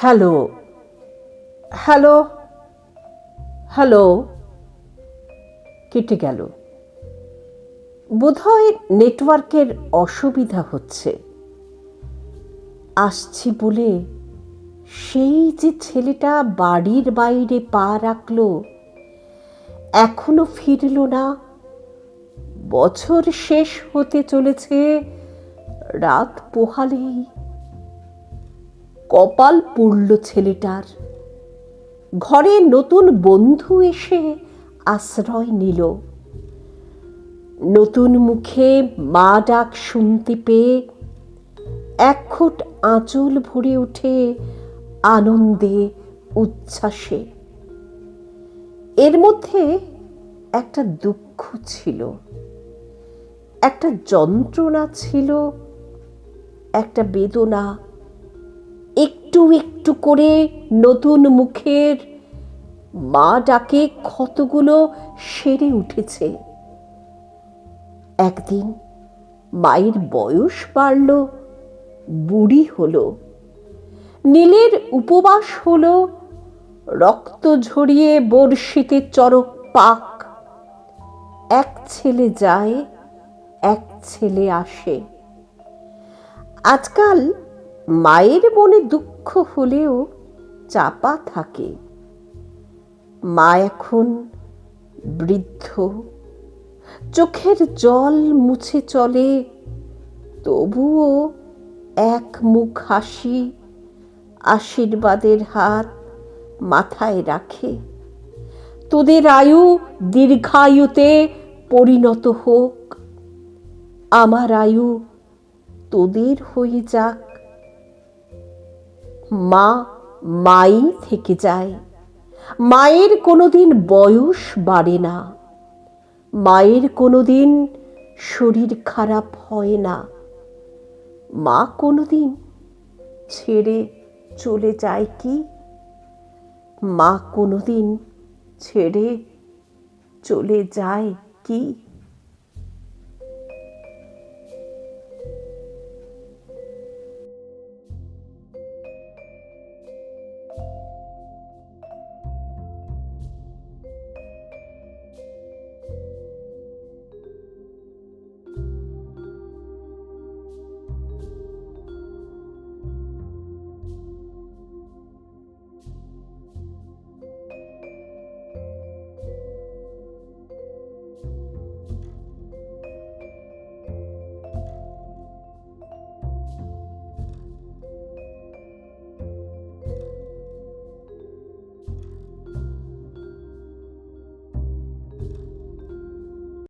Hello hello hello, কেটে গেল। বোধহয় নেটওয়ার্কের অসুবিধা হচ্ছে। আসছি বলে সেই যে ছেলেটা বাড়ির বাইরে পা রাখল, এখনও ফিরল না। বছর শেষ হতে চলেছে, রাত পোহালেই কপাল পুড়ল ছেলেটার। ঘরে নতুন বন্ধু এসে আশ্রয় নিল। নতুন মুখে মা ডাক শুনতে পেয়ে এক ফুট আঁচল ভরে ওঠে আনন্দে, উচ্ছ্বাসে। এর মধ্যে একটা দুঃখ ছিল। একটা যন্ত্রণা ছিল, একটা বেদনা একটু একটু করে নতুন মুখের মা ডাকে ক্ষতগুলো সেরে উঠেছে। একদিন মায়ের বয়স বাড়ল, বুড়ি হলো। নীলের উপবাস হলো, রক্ত ঝরিয়ে বর্ষিতে চরক পাক। এক ছেলে যায়, এক ছেলে আসে। আজকাল মায়ের মনে দুঃখ হলেও চাপা থাকে। মা এখন বৃদ্ধ। চোখের জল মুছে চলে, তবুও এক মুখ হাসি আশীর্বাদের হাত মাথায় রাখে। তোদের আয়ু দীর্ঘায়ুতে পরিণত হোক। আমার আয়ু তোদের হয়ে যাক। মা মাই থেকে যায়। মায়ের কোনোদিন বয়স বাড়ে না। মায়ের কোনোদিন শরীর খারাপ হয় না। মা কোনোদিন ছেড়ে চলে যায় কি? মা কোনোদিন ছেড়ে চলে যায় কি?